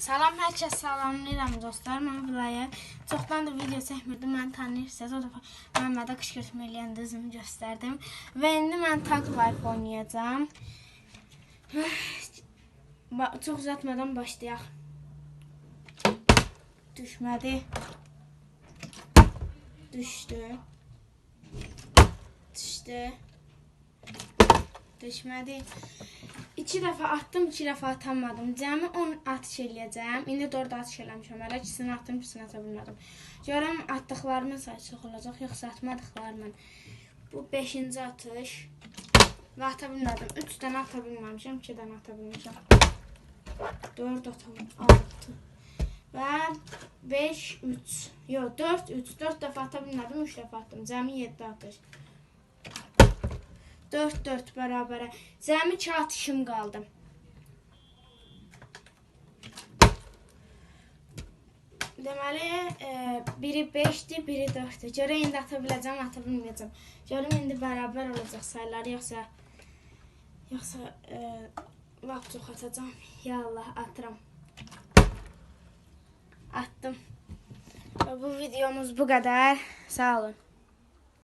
Salam, hər kəs salamlayıram dostlar. Mən Vilaya. Çoxdan da video çəkmirdim. Mən tanıyırsınız. O da Məhəmmədə qışqırtma eləyən dızımı göstərdim. Və indi mən Tank Life oynayacağam. Çox uzatmadan başlayaq. Düşmədi. Düşdü. Düşdü. Düşmədi. İki dəfə atdım, iki dəfə atamadım. Cəmi 10 atış eləyəcəm. İndi 4 atış eləmişəm. Hələ ikisini atdım, ikisini ata bilmədim. Görəm atdıqlarımın sayı çox olacaq, yoxsa atmadıqlarımın. Bu 5-ci atış. Və ata bilmədim. 3 dənə ata bilməmişəm, 2 dənə ata bilmişəm. 4 atam, 6 və 5 3. Yox, 4 3. 4 dəfə ata bilmədim, 3 dəfə atdım. Cəmi 7 atış. 4-4 bərabərə. Cəmi 2 atışım qaldı. Deməli, e, biri 5-dir, biri 4-dür. Görə indi ata biləcəm, ata bilməyəcəm. Görüm indi bərabər olacaq sayılar yoxsa yoxsa e, lap çox atacağam. Ya Allah, atıram. Attım. Və bu videomuz bu qədər. Sağ olun.